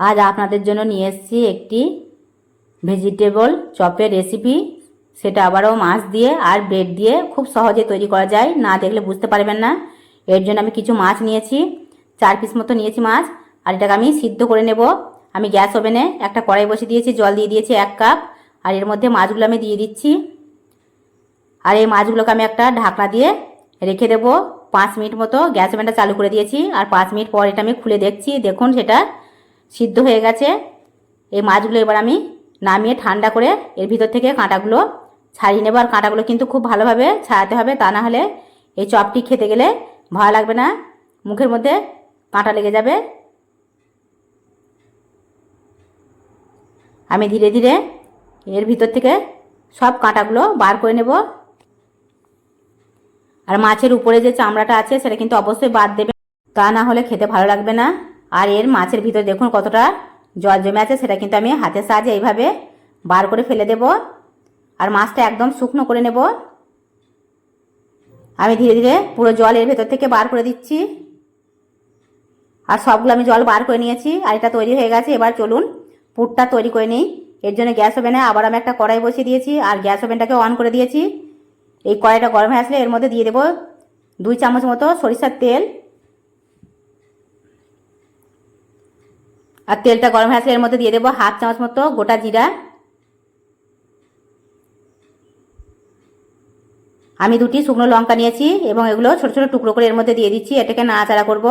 আজ আপনাদের জন্য নিয়ে এসেছি একটি ভেজিটেবল চপের রেসিপি সেটা আবারও মাছ দিয়ে আর ব্রেড দিয়ে খুব সহজে তৈরি করা যায়, না দেখলে বুঝতে পারবেন না। এর জন্য আমি কিছু মাছ নিয়েছি, চার পিস মতো নিয়েছি মাছ, আর এটাকে আমি সিদ্ধ করে নেব। আমি গ্যাস ওভেনে একটা কড়াই বসিয়ে দিয়েছি, জল দিয়ে দিয়েছি এক কাপ, আর এর মধ্যে মাছগুলো আমি দিয়ে দিচ্ছি। আর এই মাছগুলোকে আমি একটা ঢাকনা দিয়ে রেখে দেবো। পাঁচ মিনিট মতো গ্যাস ওভেনটা চালু করে দিয়েছি, আর পাঁচ মিনিট পর এটা আমি খুলে দেখছি। দেখুন সেটা সিদ্ধ হয়ে গেছে। এই মাছগুলো এবার আমি নামিয়ে ঠান্ডা করে এর ভিতর থেকে কাঁটাগুলো ছাড়িয়ে নেব। আর কাঁটাগুলো কিন্তু খুব ভালোভাবে ছাড়াতে হবে, তা না হলে এই চপটি খেতে গেলে ভালো লাগবে না। মুখের মধ্যে কাঁটা লেগে যাবে। আমি ধীরে ধীরে এর ভিতর থেকে সব কাঁটাগুলো বার করে নেব। আর মাছের উপরে যে চামড়াটা আছে, সেটা কিন্তু অবশ্যই বাদ দেবে। তা না হলে খেতে ভালো লাগবে না। আর এর মাছের ভিতর দেখুন কতটা জল জমে আছে, সেটা কিন্তু আমি হাতের সাহায্যে এইভাবে বার করে ফেলে দেব। আর মাছটা একদম শুকনো করে নেব। আমি ধীরে ধীরে পুরো জল এর ভেতর থেকে বার করে দিচ্ছি। আর সবগুলো আমি জল বার করে নিয়েছি, আর এটা তৈরি হয়ে গেছে। এবার চলুন পুরটা তৈরি করে নিই। এর জন্য গ্যাস ওভেনে আবার আমি একটা কড়াই বসিয়ে দিয়েছি, আর গ্যাস ওভেনটাকে অন করে দিয়েছি। এই কড়াইটা গরম হয়ে আসলে এর মধ্যে দিয়ে দেবো দুই চামচ মতো সরিষার তেল। আর তেলটা গরম হয়ে এর মধ্যে দিয়ে দেবো হাফ চামচ মতো গোটা জিরা। আমি দুটি শুকনো লঙ্কা নিয়েছি এবং এগুলো ছোট ছোট টুকরো করে এর মধ্যে দিয়ে দিচ্ছি, এটাকে নাড়াচাড়া করব।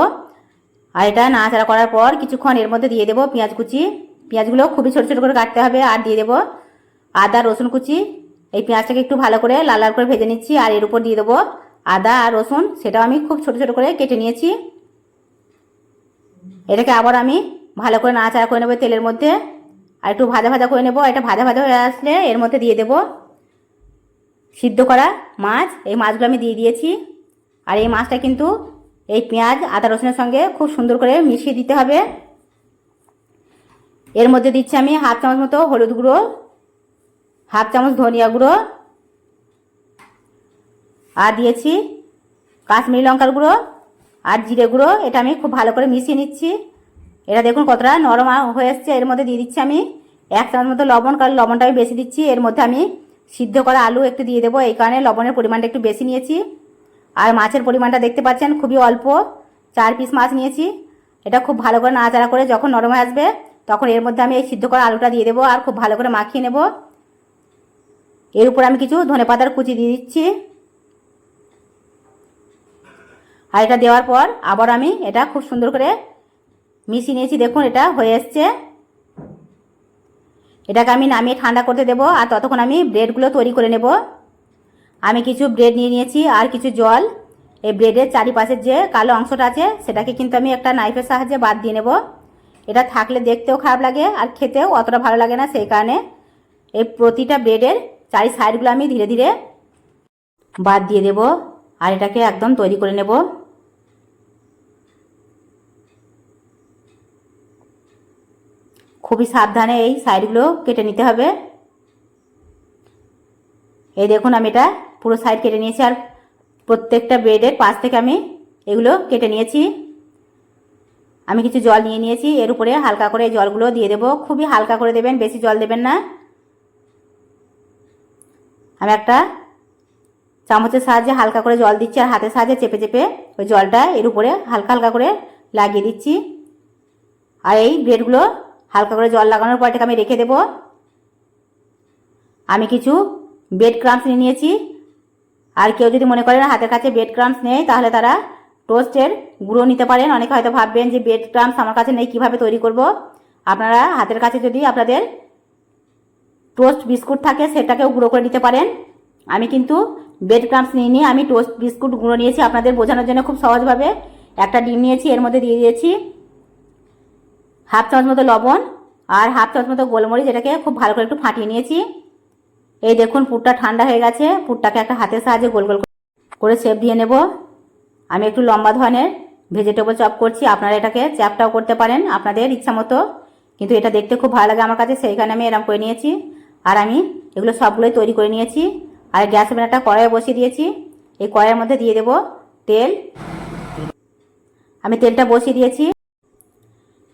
আর এটা নাড়াচাড়া করার পর কিছুক্ষণ এর মধ্যে দিয়ে দেবো পেঁয়াজ কুচি। পেঁয়াজগুলো খুবই ছোট ছোট করে কাটতে হবে আর দিয়ে দেবো আদা, রসুন কুচি। এই পেঁয়াজটাকে একটু ভালো করে লাল লাল করে ভেজে নিচ্ছি আর এর উপর দিয়ে দেবো আদা আর রসুন, সেটাও আমি খুব ছোট ছোট করে কেটে নিয়েছি। এটাকে আবার আমি ভালো করে নাড়াচাড়া করে নেব তেলের মধ্যে। আর একটু ভাজা ভাজা করে নেব। এটা ভাজা ভাজা হয়ে আসলে এর মধ্যে দিয়ে দেবো সিদ্ধ করা মাছ। এই মাছগুলো আমি দিয়ে দিয়েছি। আর এই মাছটা কিন্তু এই পেঁয়াজ, আদা, রসুনের সঙ্গে খুব সুন্দর করে মিশিয়ে দিতে হবে। এর মধ্যে দিচ্ছি আমি হাফ চামচ মতো হলুদ গুঁড়ো, হাফ চামচ ধনিয়া গুঁড়ো, আর দিয়েছি কাশ্মীরি লঙ্কার গুঁড়ো, আর জিরে গুঁড়ো। এটা আমি খুব ভালো করে মিশিয়ে নিচ্ছি। এটা দেখুন কতটা নরম হয়ে এসছে। এর মধ্যে দিয়ে দিচ্ছি আমি এক চামচ মতো লবণ, কারণ লবণটা আমি বেশি দিচ্ছি। এর মধ্যে আমি সিদ্ধ করা আলু একটু দিয়ে দেবো। এই কারণে লবণের পরিমাণটা একটু বেশি নিয়েছি। আর মাছের পরিমাণটা দেখতে পাচ্ছেন, খুবই অল্প। চার পিস মাছ নিয়েছি। এটা খুব ভালো করে নাড়াচাড়া করে যখন নরম হয়ে আসবে, তখন এর মধ্যে আমি এই সিদ্ধ করা আলুটা দিয়ে দেবো আর খুব ভালো করে মাখিয়ে নেব। এর উপর আমি কিছু ধনে পাতার কুচি দিয়ে দিচ্ছি। আর এটা দেওয়ার পর আবার আমি এটা খুব সুন্দর করে মিশিয়ে নিয়েছি, দেখুন এটা হয়ে এসছে। এটাকে আমি নামিয়ে ঠান্ডা করতে দেবো আর ততক্ষণ আমি ব্রেডগুলো তৈরি করে নেব। আমি কিছু ব্রেড নিয়ে নিয়েছি আর কিছু জল। এই ব্রেডের চারিপাশের যে কালো অংশটা আছে, সেটাকে কিন্তু আমি একটা নাইফের সাহায্যে বাদ দিয়ে নেব। এটা থাকলে দেখতেও খারাপ লাগে আর খেতেও অতটা ভালো লাগে না সেই কারণে। এই প্রতিটা ব্রেডের চারি সাইডগুলো আমি ধীরে ধীরে বাদ দিয়ে দেব আর এটাকে একদম তৈরি করে নেব। খুবই সাবধানে এই সাইডগুলো কেটে নিতে হবে। এই দেখুন আমি এটা পুরো সাইড কেটে নিয়েছি আর প্রত্যেকটা ব্রেডের পাশ থেকে আমি এগুলো কেটে নিয়েছি। আমি কিছু জল নিয়ে নিয়েছি, এর উপরে হালকা করে জলগুলো দিয়ে দেবো। খুবই হালকা করে দেবেন, বেশি জল দেবেন না। আমি একটা চামচের সাহায্যে হালকা করে জল দিচ্ছি আর হাতের সাহায্যে চেপে চেপে ওই জলটা এর উপরে হালকা হালকা করে লাগিয়ে দিচ্ছি। আর এই ব্রেডগুলো হালকা করে জল লাগানোর পর এটাকে আমি রেখে দেব। আমি কিছু বেড ক্রামস নিয়ে নিয়েছি। আর কেউ যদি মনে করেন হাতের কাছে বেড ক্রামস নেই, তাহলে তারা টোস্টের গুঁড়ো নিতে পারেন। অনেকে হয়তো ভাববেন যে বেড ক্রামস আমার কাছে নেই, কীভাবে তৈরি করব? আপনারা হাতের কাছে যদি আপনাদের টোস্ট বিস্কুট থাকে, সেটাকেও গুঁড়ো করে নিতে পারেন। আমি কিন্তু বেড ক্রামস নিয়ে নিয়ে আমি টোস্ট বিস্কুট গুঁড়ো নিয়েছি। আপনাদের বোঝানোর জন্য খুব সহজভাবে একটা ডিম নিয়েছি, এর মধ্যে দিয়ে দিয়েছি। হাফ চামচ মতো লবণ আর হাফ চামচ মতো গোলমরিচ এটাকে খুব ভালো করে একটু ফাটিয়ে নিয়েছি। এই দেখুন, পুরটা ঠান্ডা হয়ে গেছে। পুরটাকে একটা হাতের সাহায্যে গোল গোল করে শেপ দিয়ে নেব। আমি একটু লম্বা ধরনের ভেজিটেবল চপ করছি। আপনারা এটাকে চ্যাপটাও করতে পারেন, আপনাদের ইচ্ছা মতো। কিন্তু এটা দেখতে খুব ভালো লাগে আমার কাছে, সেইখানে আমি এরম করে নিয়েছি। আর আমি এগুলো সবগুলোই তৈরি করে নিয়েছি। আর গ্যাস ওভেন একটা কড়াই বসিয়ে দিয়েছি। এই কড়াইয়ের মধ্যে দিয়ে দেব তেল। আমি তেলটা বসিয়ে দিয়েছি।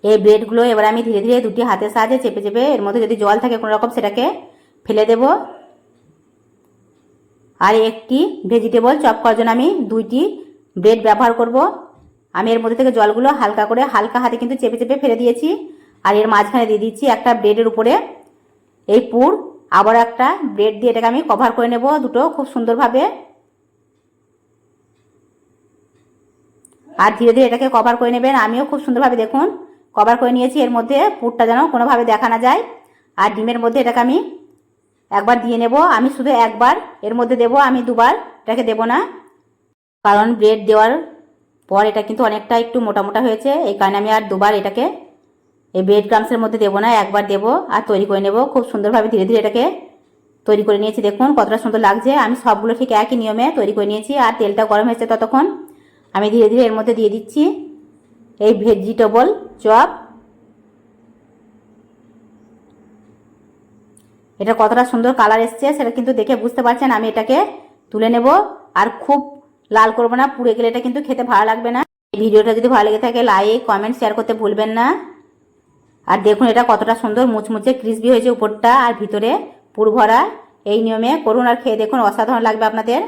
এই ব্রেডগুলো এবার আমি ধীরে ধীরে দুটি হাতের সাহায্যে চেপে চেপে এর মধ্যে যদি জল থাকে কোনো রকম সেটাকে ফেলে দেব। আর একটি ভেজিটেবল চপ করার জন্য আমি দুইটি ব্রেড ব্যবহার করব। আমি এর মধ্যে থেকে জলগুলো হালকা করে হালকা হাতে কিন্তু চেপে চেপে ফেলে দিয়েছি। আর এর মাঝখানে দিয়ে দিচ্ছি একটা ব্রেডের উপরে। এই পুর আবার একটা ব্রেড দিয়ে এটাকে আমি কভার করে নেব দুটো খুব সুন্দরভাবে। আর ধীরে ধীরে এটাকে কভার করে নেবেন। আমিও খুব সুন্দরভাবে দেখুন কভার করে নিয়েছি, এর মধ্যে পুরটা যেন কোনোভাবে দেখা না যায়। আর ডিমের মধ্যে এটাকে আমি একবার দিয়ে নেব। আমি শুধু একবার, এর মধ্যে দেব, আমি দুবার, এটাকে দেব না। কারণ ব্রেড দেওয়ার পর এটা কিন্তু অনেকটা একটু মোটা মোটা হয়েছে, এই কারণে আমি আর দুবার এটাকে, এই ব্রেড ক্রামসের মধ্যে দেবো না, একবার দেবো আর তৈরি করে নেব। খুব সুন্দরভাবে ধীরে ধীরে এটাকে তৈরি করে নিয়েছি। দেখুন কতটা সুন্দর লাগছে। আমি সবগুলো ঠিক একই নিয়মে তৈরি করে নিয়েছি। আর তেলটা গরম হয়েছে ততক্ষণ। আমি ধীরে ধীরে এর মধ্যে দিয়ে দিচ্ছি। এই ভেজিটেবল চপ। এটা কতটা সুন্দর কালার এসছে সেটা কিন্তু দেখে বুঝতে পারছেন, আমি এটাকে তুলে নেব। আর খুব লাল করব না, পুড়ে গেলে এটা কিন্তু খেতে ভালো লাগবে না। এই ভিডিওটা যদি ভালো লেগে থাকে লাইক কমেন্ট শেয়ার করতে ভুলবেন না। আর দেখুন এটা কতটা সুন্দর মুচমুচে ক্রিসপি হয়েছে উপরটা আর ভিতরে পুর ভরা। এই নিয়মে করুন আর খেয়ে দেখুন, অসাধারণ লাগবে আপনাদের।